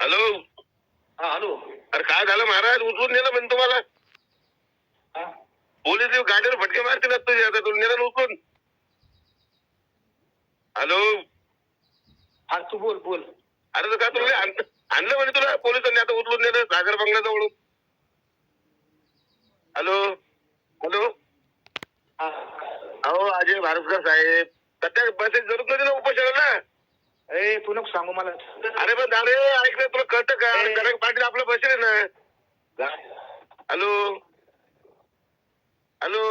Hello? हा hello. अरे काय झालं महाराज? उचलून नेलं म्हणजे तुम्हाला. हा. पोलीस येऊन गाडीवर फटके मारतील आता तुझ्या आता तुला नेलं उचलून. हॅलो? हा तू बोल बोल. अरे तर का तुला आण- आणलं म्हणे तुला? पोलिसांनी आता उचलून नेलं सागर बंगल्याजवळून. हॅलो? हॅलो? हा अहो अजय भारतकर साहेब सध्या बसेस जरूर नाही ना उपोषणाला? ए तू नको सांगू मला. अरे पण दादे ऐक ना तुला कळतं का? ए. पाटील आपलं बसेल आहे ना. हॅलो. हॅलो.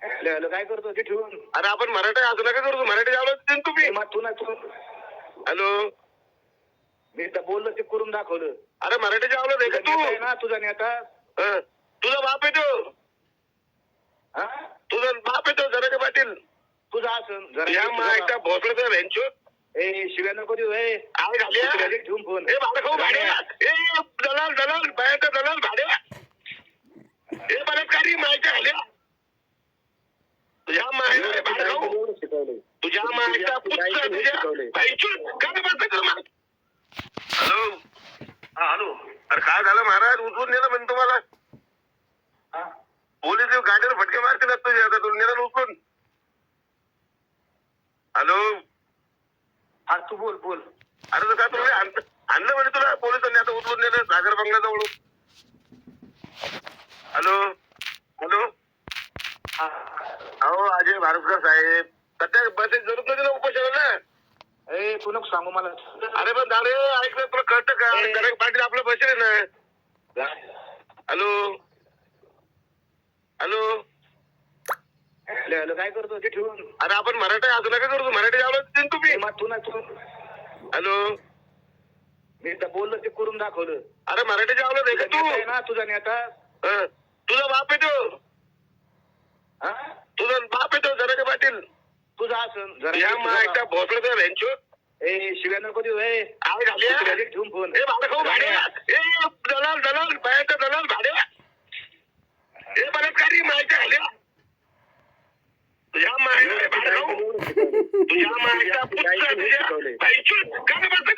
हॅलो हॅलो काय करतो? ते ठेवून अरे आपण मराठी असं नका करू मराठी आवडत होती ना ए, तुम्ही तू ना तू. हॅलो. मी तर बोललो ते करून दाखवलं. अरे मराठीची आवडत आहे का तुझा नेता आहे तू ना तुझा नेता. हं. तुझा बाप येतो हा? तुझा बाप येतो जराके पाटील. तुझा असं या मायका जरा भोसलं तर व्हॅन्चो ए शिव्या नको देऊ ए काय झाले? तुझ्या घरी ठेवून फोन. ए भाडे खाऊ भाडे. ए दलाल दलाल बायाचा दलाल भाडे. ए बलात्कारी मायच्या आल्या तुझ्या भाडे खाऊ. तुझ्या मायचा पुत्र तुझ्या बाईचून काय मला हॅलो. हा हॅलो. अरे काय झालं महाराज? उचलून नेलं तुम्हाला. हा. पोलीस गाडीवर फटके मारतील तुझ्या आता तुला नेलं उचलून. हॅलो? हा तू बोल बोल. अरे तर का तुला आण- आणलं म्हणे तुला? पोलिसांनी आता उचलून नेलं सागर बंगल्याजवळून. हॅलो? हॅलो? हा. अहो अजय भारतकर साहेब. सध्या बसेस जरूर नाही ना उपोषणाला? ए तू नको सांगू मला. अरे पण दादे ऐक ना तुला कळतं का? ए. पाटील आपलं बसेल आहे ना? हॅलो? हॅलो? हॅलो काय करतो ते ठेवून. अरे आपण मराठी असं नका करू मराठी आवडत तुम्ही. मग तू ना तू. हॅलो. मी तर बोललो ते करून दाखवलं. अरे मराठीची आवडत आहे का आहे तू ना तुझा नेता. हं. तुझा बाप येतो हा? तुझा बाप येतो जराके पाटील. तुझा असं या भोसलं तर व्हॅन्चो ए शिव्या नको देऊ ए. काय झाले तुझ्या घरी ठेवून फोन. ए भाडे खाऊ भाडे ए दलाल दलाल बायाचा दलाल भाडे ए बलात्कारी मायच्या आल्या. तुझ्या मायचा पुत्र तुझ्या